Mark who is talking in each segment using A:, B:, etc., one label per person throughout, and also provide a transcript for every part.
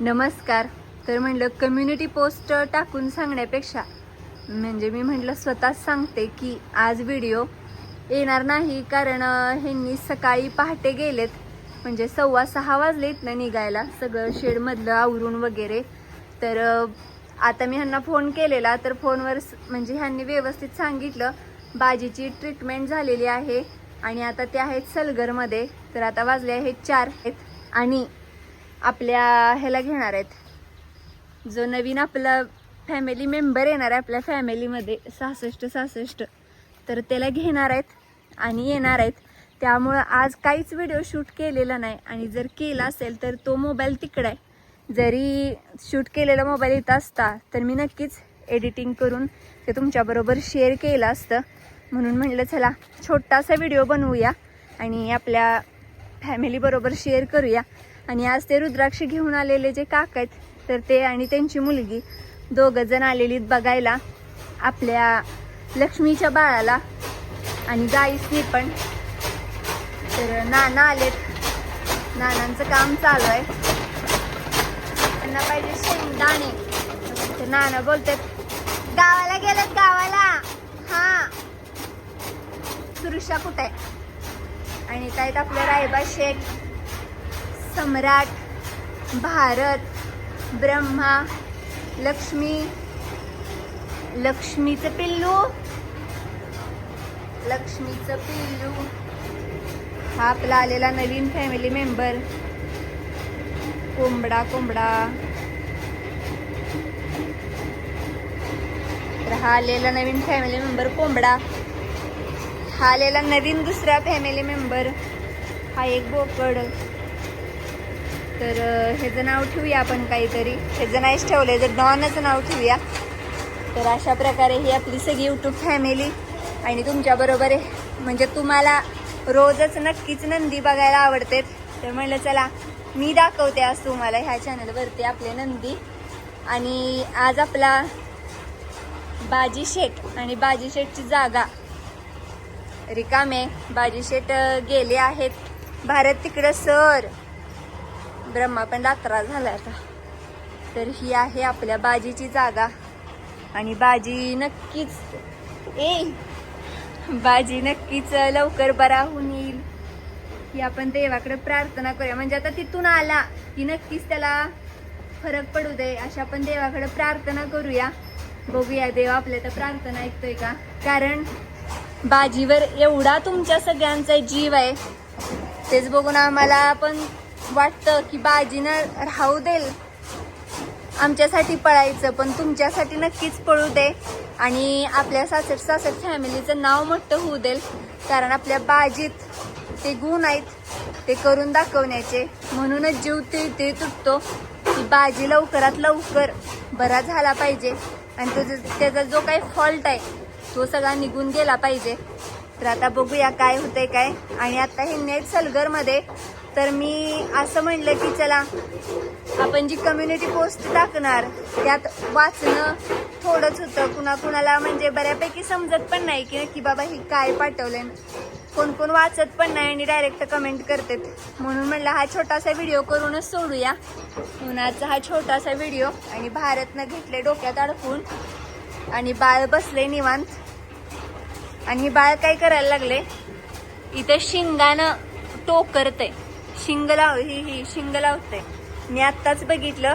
A: नमस्कार. तर म्हणलं कम्युनिटी पोस्ट टाकून सांगण्यापेक्षा म्हणजे मी म्हटलं स्वतःच सांगते की आज व्हिडिओ येणार नाही कारण ह्यांनी सकाळी पहाटे गेलेत. म्हणजे सव्वा सहा वाजले इथनं निघायला सगळं शेडमधलं आवरून वगैरे. तर आता मी ह्यांना फोन केलेला तर फोनवर स- म्हणजे ह्यांनी व्यवस्थित सांगितलं बाजीची ट्रीटमेंट झालेली आहे. आणि आता ते आहेत सलगरमध्ये. तर आता वाजले आहेत चार. आहेत आणि आपल्या ह्याला घेणार आहेत. जो नवीन आपला फॅमिली मेंबर येणार आहे आपल्या फॅमिलीमध्ये सहासष्ट सहासष्ट तर त्याला घेणार आहेत आणि येणार आहेत. त्यामुळं आज काहीच व्हिडिओ शूट केलेला नाही. आणि जर केला असेल तर तो मोबाईल तिकडे आहे. जरी शूट केलेला मोबाईल येत असता तर मी नक्कीच एडिटिंग करून ते तुमच्याबरोबर शेअर केलं असतं. म्हणून म्हणलं चला छोटासा व्हिडिओ बनवूया आणि आपल्या फॅमिलीबरोबर शेअर करूया. आणि आज ते रुद्राक्ष घेऊन आलेले जे काका आहेत तर ते आणि त्यांची मुलगी दोघं जण आलेलीत बघायला आपल्या लक्ष्मीच्या बाळाला. आणि गाईसनी पण. तर नाना आलेत. नानांचं काम चालू आहे. त्यांना पाहिजे शेंगदाणे. तर नाना बोलतात गावाला गेलेत गावाला. हा. सुरुषा कुठे आहे? आणि काय आपलं रायबा शेख सम्राट भारत ब्रह्मा लक्ष्मी लक्ष्मीचं पिल्लू लक्ष्मीचं पिल्लू. हा आपला आलेला नवीन फॅमिली मेंबर कोंबडा कोंबडा. तर हा आलेला नवीन फॅमिली मेंबर कोंबडा. हा आलेला नवीन दुसरा फॅमिली मेंबर हा एक बोकड. तर ह्याचं नाव ठेवूया आपण काहीतरी. ह्याचं नाहीच ठेवलं जर डॉनचं नाव ठेवूया. तर अशा प्रकारे ही आपली सगळी यूट्यूब फॅमिली आणि तुमच्याबरोबर आहे. म्हणजे तुम्हाला रोजच नक्कीच नंदी बघायला आवडते. तर म्हणलं चला मी दाखवते आज तुम्हाला ह्या चॅनलवरती आपले नंदी. आणि आज आपला बाजी शेठ आणि बाजी शेठची जागा. रिकामे बाजी शेठ गेले आहेत. भारत तिकडं सर. ब्रह्मा पण रात्रा झाला आता. तर ही आहे आपल्या बाजीची जागा. आणि बाजी नक्कीच ए बाजी नक्कीच लवकर बरा होऊन येईल. ही आपण देवाकडे प्रार्थना करूया. म्हणजे आता तिथून आला की नक्कीच त्याला फरक पडू दे. अशा आपण देवाकडे प्रार्थना करूया. बघूया देव आपल्या तर प्रार्थना ऐकतोय का? कारण बाजीवर एवढा तुमच्या सगळ्यांचा जीव आहे. तेच बघून आम्हाला पण वाटतं की बाजीनं राहू देल. आमच्यासाठी पळायचं पण तुमच्यासाठी नक्कीच पळू दे. आणि आपल्या सासर सासर फॅमिलीचं नाव मोठं होऊ देल. कारण आपल्या बाजीत ते गुण आहेत ते करून दाखवण्याचे. म्हणूनच जीव ते ते तुटतो की बाजी लवकरात लवकर बरा झाला पाहिजे. आणि तो त्याचा जो काही फॉल्ट आहे तो सगळा निघून गेला पाहिजे. तर आता बघूया काय होतंय काय. आणि आता हे नेट सलगरमध्ये तर मी असं म्हणलं की चला आपण जी कम्युनिटी पोस्ट टाकणार त्यात वाचणं थोडंच होतं. कुणा कुणाला म्हणजे बऱ्यापैकी समजत पण नाही की नक्की बाबा हे काय पाठवलं कोण कोण वाचत पण नाही आणि डायरेक्ट कमेंट करतात. म्हणून म्हणलं हा छोटासा व्हिडिओ करूनच सोडूया. उन्हाचा हा छोटासा व्हिडिओ आणि भारतनं घेतले डोक्यात अडकून. आणि बाळ बसले निवांत. आणि बाळ काय करायला लागले इथं शिंगानं टोकरते शिंग लाव ही ही शिंग लावते मी आत्ताच बघितलं.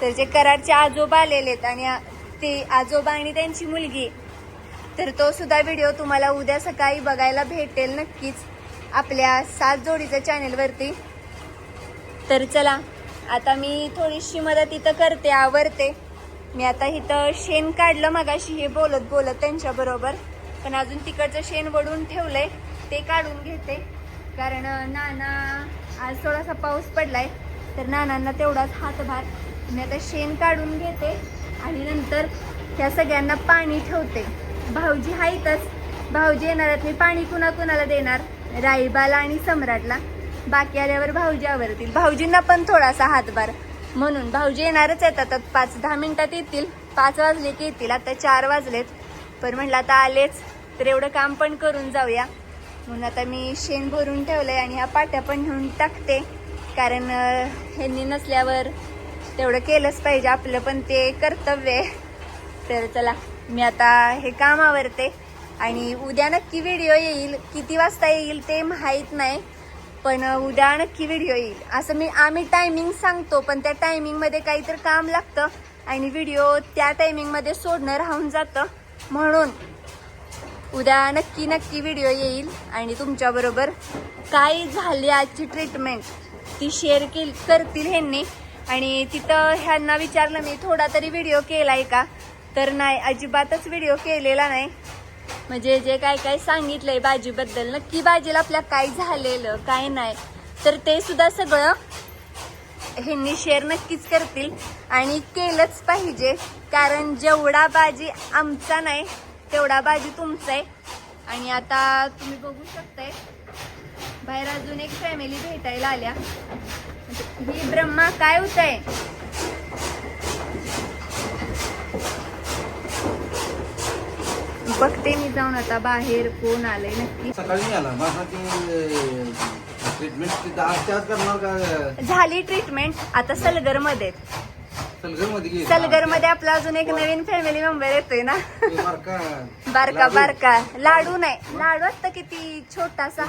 A: तर जे कराडचे आजोबा आलेले आहेत आणि ते आजोबा आणि त्यांची मुलगी. तर तो सुद्धा व्हिडिओ तुम्हाला उद्या सकाळी बघायला भेटेल नक्कीच. आपल्या सात जोडीच्या चॅनेलवरती. तर चला आता मी थोडीशी मदत इथं करते आवरते. मी आता इथं शेण काढलं मगाशी हे बोलत बोलत त्यांच्याबरोबर पण अजून तिकडचं शेण वडून ठेवलंय ते काढून घेते. कारण नाना आज थोडासा पाऊस पडलाय तर नानांना तेवढाच हातभार मी आता शेण काढून घेते आणि नंतर त्या सगळ्यांना पाणी ठेवते. भाऊजी आहेतच भाऊजी येणार आहेत. मी पाणी कुणा कुणाला देणार? राईबाला आणि सम्राटला. बाकी आल्यावर भाऊजी आवरतील. भाऊजींना पण थोडासा हातभार म्हणून भाऊजी येणारच आहेत. आता पाच दहा मिनिटात येतील. पाच वाजले की येतील. आता चार वाजलेत. पण म्हणलं आता आलेच. तर एवढं काम पण करून जाऊया. म्हणून आता मी शेण भरून ठेवलंय आणि ह्या पाट्या पण घेऊन टाकते. कारण ह्यांनी नसल्यावर तेवढं केलंच पाहिजे. आपलं पण ते कर्तव्य आहे. तर चला मी आता हे काम आवरते. आणि उद्या नक्की व्हिडिओ येईल. किती वाजता येईल ते माहीत नाही. पण उद्या नक्की व्हिडिओ येईल. असं मी आम्ही टायमिंग सांगतो पण त्या टायमिंगमध्ये काहीतरी काम लागतं. आणि व्हिडिओ त्या टायमिंगमध्ये सोडणं राहून जातं. म्हणून उद्या नक्की नक्की व्हिडिओ येईल आणि तुमच्याबरोबर काय झाली आजची ट्रीटमेंट ती शेअर केल करतील ह्यांनी. आणि तिथं ह्यांना विचारलं मी थोडा तरी व्हिडिओ केलाय का? तर नाही अजिबातच व्हिडिओ केलेला नाही. म्हणजे जे काय काय सांगितलंय बाजीबद्दल नक्की बाजीला आपल्या काय झालेलं काय नाही तर ते सुद्धा सगळं ह्यांनी शेअर नक्कीच करतील. आणि केलंच पाहिजे कारण जेवढा बाजी आमचा नाही तेवढा बाजी तुमचा आहे आणि आता तुम्ही बघू शकताय बाहेर अजून एक फॅमिली भेटायला आल्या. ही ब्रह्मा काय होत आहे बघते मी जाऊन आता बाहेर कोण आलंय नक्की.
B: सकाळी आला. ट्रीटमेंट करणार का?
A: झाली ट्रीटमेंट आता सलगरमध्ये सलगरमध्ये आपला अजून एक नवीन फॅमिली मेंबर येतोय ना
B: बारका
A: बारका
B: लाडू.
A: बारका लाडू नाही लाडू आता किती छोटासा?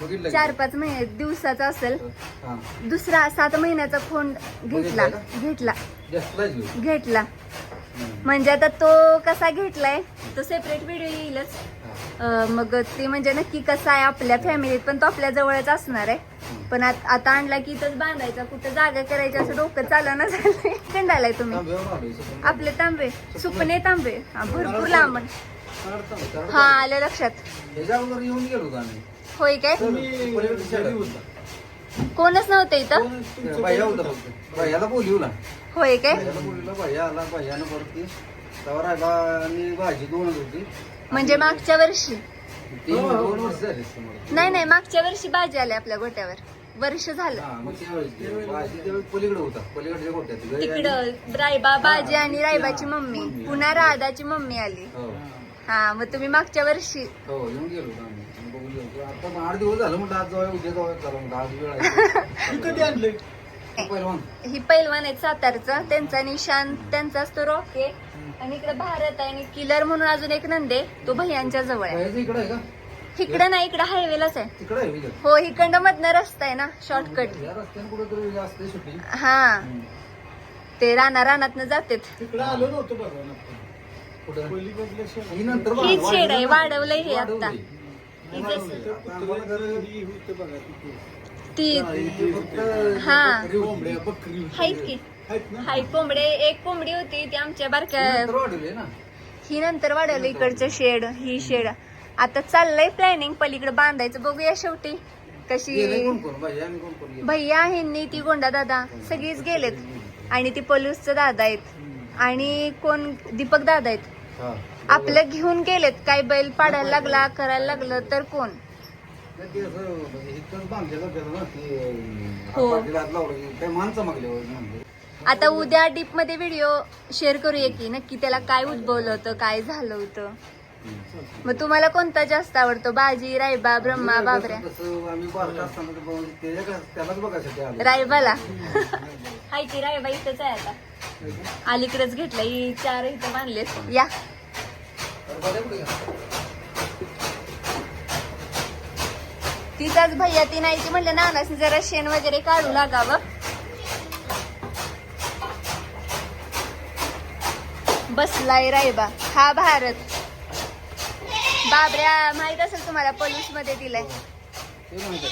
B: बघितलं
A: चार? पाच महिने दिवसाचा असेल
B: हा.
A: दुसरा सात महिन्याचा फोन घेतला घेतला. घेतला. म्हणजे आता तो कसा घेतलाय तो सेपरेट व्हिडिओ येईलच
B: हा.
A: मग ते म्हणजे नक्की कसा आहे आपल्या फॅमिलीत पण तो आपल्या जवळच असणार आहे पण आत- आता आणला की इथंच बांधायचा कुठं जागा करायची असं डोकं चालना झालंय. कंडालाय तुम्ही.
B: आलोय सगळं.
A: आपले तांबे. सुपणे तांबे. हा, भरपूर
B: चार
A: हा. आलं लक्षात.
B: ह्याच्या अगोदर येऊन गेलो होतो आम्ही?
A: होय काय. कोणच नव्हतं इथं?
B: ते भैया होता? फक्त. भैयाला बोलवला.
A: होय काय?
B: भैयाला बोलवला भैया आला भैयानं परत ती तवा रायबा आणि भाजी दोनच होती.
A: म्हणजे मागच्या वर्षी.
B: तीन दोन वर्ष झाली समोर.
A: नाही नाही मागच्या वर्षी भाजी आली आपल्या गोट्यावर. वर्ष झालं.
B: हा मग त्यावेळेस ते. भाजी त्यावेळेस पलीकडे होता. पलीकडच्या गोट्यात घरी आली.
A: तिकडं रायबा बाजी आणि रायबाची मम्मी. पुन्हा राधाची मम्मी आली.
B: हो.
A: हा मग तुम्ही मागच्या वर्षी.
B: हो येऊन गेलो होतो आम्ही. आणि बघून गेलो आता मग आठ दिवस झालं म्हटलं आज जाऊया उद्या जाऊया. चला म्हटलं आज वेळ आहे. कधी आणले पहिलवान
A: ही पैलवान आहेत सातारचं. त्यांचा निशान त्यांचा असतो रॉकेट. आणि इकडे भारत आहे आणि किलर म्हणून अजून एक नंदे. तो भैयांच्या जवळ आहे.
B: भैयाचं इकडं आहे का?
A: इकडं नाही इकडं हायवेलाच आहे
B: तिकडं आहे विकत
A: हो इकडं मधनं रस्ता आहे ना शॉर्टकट
B: या रस्त्याने असते
A: हा ते राणा रानातनं जातात
C: तिकडे आलो नव्हतो बघा ना
B: कुठं
C: पलीकडल्या शेतात.
B: ही नंतर
A: हीच
B: वाढवली
A: शेड आहे. वाढवलंय हे आता.
B: वाढवली.
A: ही
C: ही होतं बघा तिथे.
A: ती
B: ही फक्त
A: हा.
B: बकरी होती.
C: कोंबड्या, बकरी होती.
A: आहेत की
C: आहेत ना?
A: हाय कोंबडे एक कोंबडी होती ती आमच्या
B: ही
A: बारक्या
B: नंतर वाढवली ना
A: ही नंतर वाढवलं इकडचं शेड ही शेड आता चाललंय प्लॅनिंग पलीकडे बांधायचं बघूया शेवटी. कशी
B: भैया
A: ह्यांनी ती गोंडा दादा. सगळीच गेलेत. आणि ती पलूसचं दादा आहेत. आणि कोण? दीपक दादा आहेत. आपलं घेऊन गेलेत. काय बैल पाडायला लागला करायला लागलं तर कोण? हो. आता उद्या डीपमध्ये व्हिडिओ शेअर करूया की नक्की त्याला काय उद्भवलं होतं काय झालं होतं. मग तुम्हाला कोणता जास्त आवडतो? बाजी रायबा ब्रह्मा बाबऱ्या? रायबाला? हाय की रायबा इथंच आहे आता. अलीकडेच घेतलं ही चार इथं बांधलेत या? तिचाच भैया ती नाही ती म्हणलं नानास जरा शेण वगैरे काढू लागावं. बसलाय रायबा. हा भारत. बाबऱ्या माहीत असेल तुम्हाला पोलीसमध्ये दिलाय.
B: ते म्हणतात.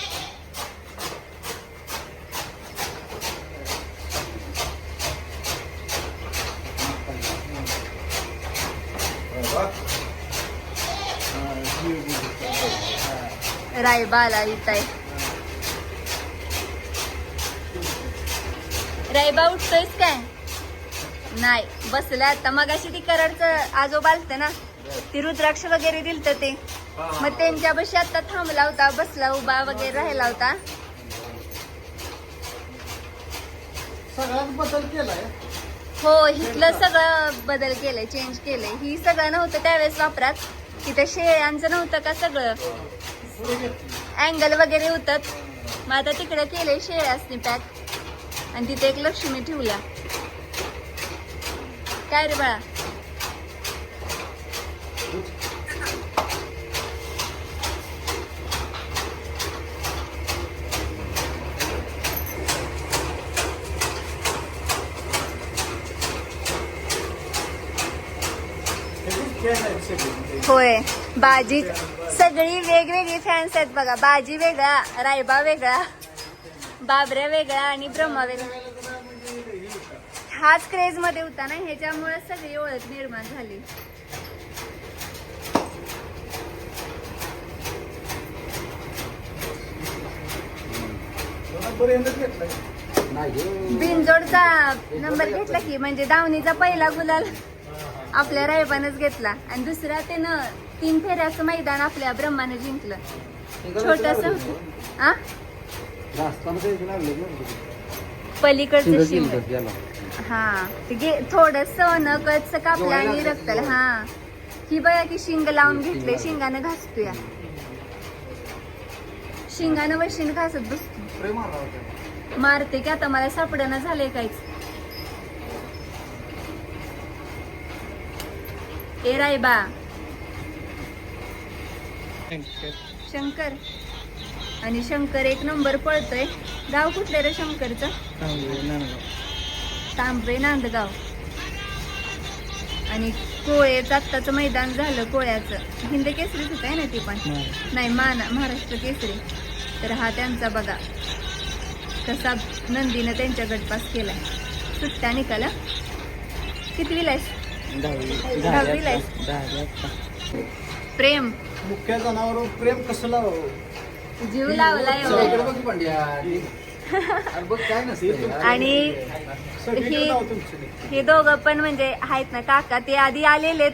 B: बाबा,
A: रायबा आहे रायबा उठतोयस काय? नाही बसलाय आता. मगाशी ती करडचं आजोबा आलते ना. ती रुद्राक्ष वगैरे दिलत ते. मग त्यांच्यापाशी आता थांबला होता बसला उभा वगैरे राहिला होता.
C: सगळ्यात बदल केलाय.
A: हो इथलं सगळं बदल केलंय चेंज केलंय. ही सगळं नव्हतं त्यावेळेस वापरात. तिथं शेळ्यांचं नव्हतं का सगळं? अँगल वगैरे होतात मग आता तिकडे केलंय शेळ्यासनी पॅक. आणि तिथे एक लक्ष्मी ठेवल्या काय रे बाळा? होय. बाजी सगळी वेगवेगळी फॅन्स आहेत बघा. बाजी वेगळा रायबा वेगळा बाबऱ्या वेगळा आणि ब्रह्मा वेगळा. हाच क्रेजमध्ये होता ना ह्याच्यामुळे सगळी ओळख निर्माण झाली. बिनजोडचा नंबर घेतला की म्हणजे दावणीचा पहिला गुलाल. आपल्या रायबानच घेतला. आणि दुसरा त्यानं तीन फेऱ्याचं मैदान आपल्या ब्रह्मानं जिंकलं. छोटस? हा
B: ते.
A: पलीकडचं. हा ते थोडस नकच कापलं आणि रक्तल. हा. ही बघा की शिंग लावून घेतले शिंगानं घासतोय. शिंगानं वशीन घासत बसतो. मारते की आता मला सापडणं झालंय काहीच. ए रायबा शंकर. आणि शंकर एक नंबर पळतोय. गाव कुठलं रे शंकरचं? तांबे नांदगाव. आणि कोळेचं आत्ताचं मैदान झालं कोळ्याचं. हिंद केसरीच होत आहे ना ती पण? नाही माना महाराष्ट्र केसरी. तर हा त्यांचा बघा. कसा नंदीनं त्यांच्या गटपास केलाय. सुट्टा निकाला. किती विलायस प्रेम.
C: मुख्य जनावर प्रेम कसं लावावं
A: जीव
B: नसतं
A: आणि हे- हे दोघं पण म्हणजे आहेत ना काका. ते आधी आलेलेत.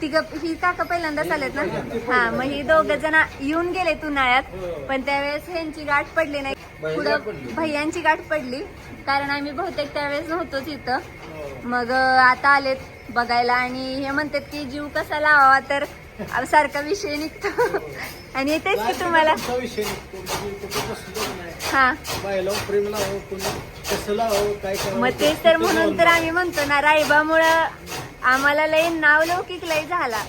A: तिघ ही काका पहिल्यांदाच आलेत ना? हा मग ही दोघं जण येऊन गेलेत उन्हाळ्यात. पण त्यावेळेस ह्यांची गाठ पडली नाही. पुढं
B: पडली.
A: भैयांची गाठ पडली. कारण आम्ही बहुतेक त्यावेळेस नव्हतोच इथं. मग अं, आता आलेत. बघायला आणि हे म्हणतात की जीव कसा लावावा तर सारखा विषय निघतो. आणि तेच की तुम्हाला
C: विषय म्हणजे
A: हा. मग तेच तर म्हणून तर आम्ही म्हणतो ना रायबामुळं आम्हाला लय नाव लौकिक लय झाला.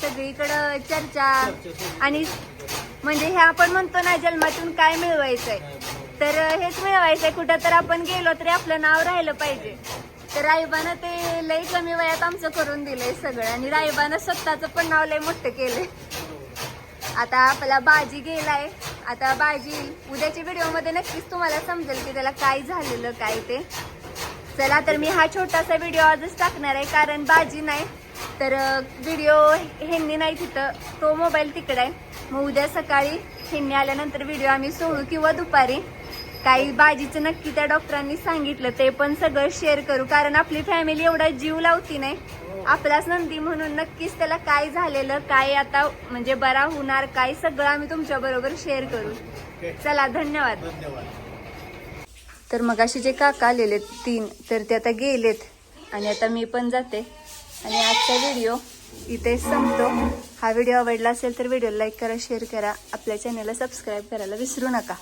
A: सगळीकडं चर्चा आणि म्हणजे हे आपण म्हणतो ना जन्मातून काय मिळवायचंय? तर हेच मिळवायचंय. कुठं तर आपण गेलो तरी आपलं नाव राहिलं पाहिजे. तर रायबानं ते लई कमी वयात आमचं करून दिलंय सगळं. आणि रायबानं स्वतःचं पण नाव लय मोठं केलंय. आता आपला बाजी गेलाय. आता बाजी उद्याच्या व्हिडिओमध्ये नक्कीच तुम्हाला समजेल की त्याला काय झालेलं काय ते. चला तर मी हा छोटासा व्हिडिओ आजच टाकणार आहे कारण बाजी नाही. तर व्हिडिओ ह्यांनी नाही तिथं तो मोबाईल तिकडे आहे. मग उद्या सकाळी ह्यांनी आल्यानंतर व्हिडिओ आम्ही सोडू किंवा दुपारी. काही बाजीचं नक्की त्या डॉक्टरांनी सांगितलं ते पण सगळं शेअर करू. कारण आपली फॅमिली एवढा जीव लावती नाही. आपलाच नंदी म्हणून नक्कीच त्याला काय झालेलं काय आता म्हणजे बरा होणार काय सगळं आम्ही तुमच्या बरोबर शेअर करू. चला धन्यवाद.
C: धन्यवाद
A: तर मग असे जे काका आलेले तीन तर ते आता गेलेत. आणि आता मी पण जाते. आणि आजचा व्हिडिओ इथे संपतो. हा व्हिडिओ आवडला असेल तर व्हिडिओ लाईक करा शेअर करा. आपल्या चॅनलला सबस्क्राईब करायला विसरू नका.